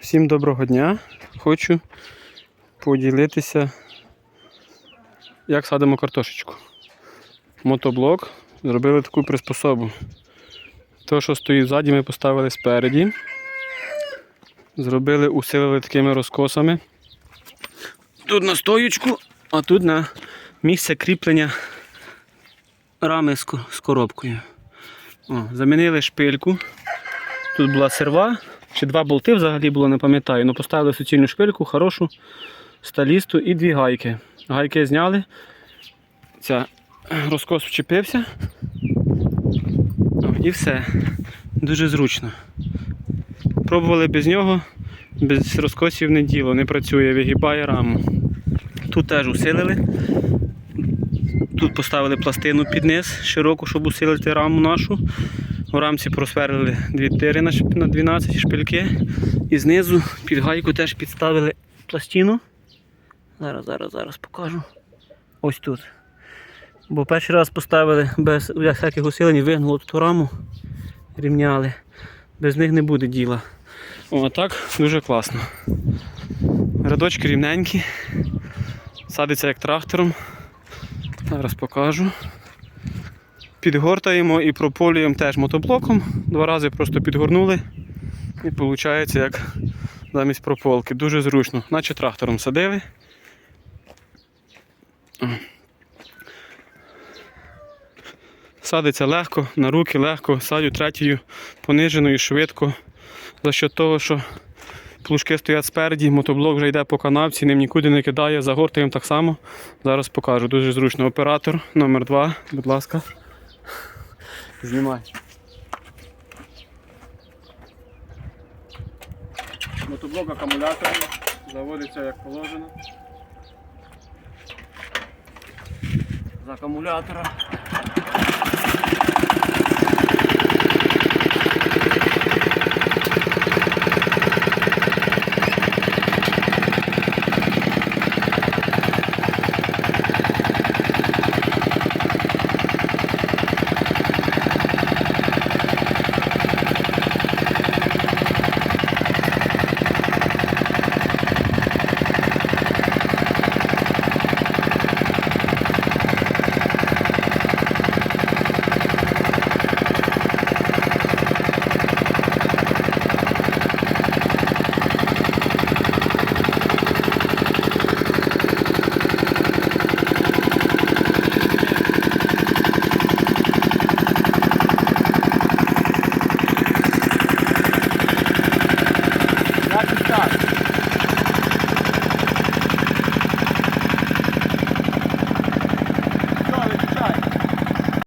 Всім доброго дня. Хочу поділитися, як садимо картошечку. Мотоблок зробили таку приспособу. То, що стоїть ззаді, ми поставили спереді. Зробили, усилили такими розкосами. Тут на стоючку, а тут на місце кріплення рами з коробкою. О, замінили шпильку. Тут була серва, чи два болти взагалі було, не пам'ятаю. Ну поставили суцільну шпильку, хорошу, сталісту і дві гайки. Гайки зняли. Ця розкос вчепився. І все. Дуже зручно. Пробували без нього, без розкосів не діло, не працює, вигибає раму. Тут теж усилили. Тут поставили пластину під низ широку, щоб усилити раму нашу. У рамці просверлили дві тири на на 12 шпильки. І знизу під гайку теж підставили пластину. Зараз, зараз, зараз покажу. Ось тут. Бо перший раз поставили без всяких усилень, вигнуло ту раму, рівняли. Без них не буде діла. О, так дуже класно. Рядочки рівненькі. Садиться як трактором. Зараз покажу. Підгортаємо і прополюємо теж мотоблоком. Два рази просто підгорнули. І виходить як замість прополки. Дуже зручно, наче трактором садили. Садиться легко, на руки легко, садю третьою пониженою швидко. За що того, що плужки стоять спереді, мотоблок вже йде по канавці, ним нікуди не кидає, загортаємо так само. Зараз покажу. Дуже зручно. Оператор номер 2 будь ласка. Знімай. Мотоблок акумулятором заводиться як положено. З акумулятора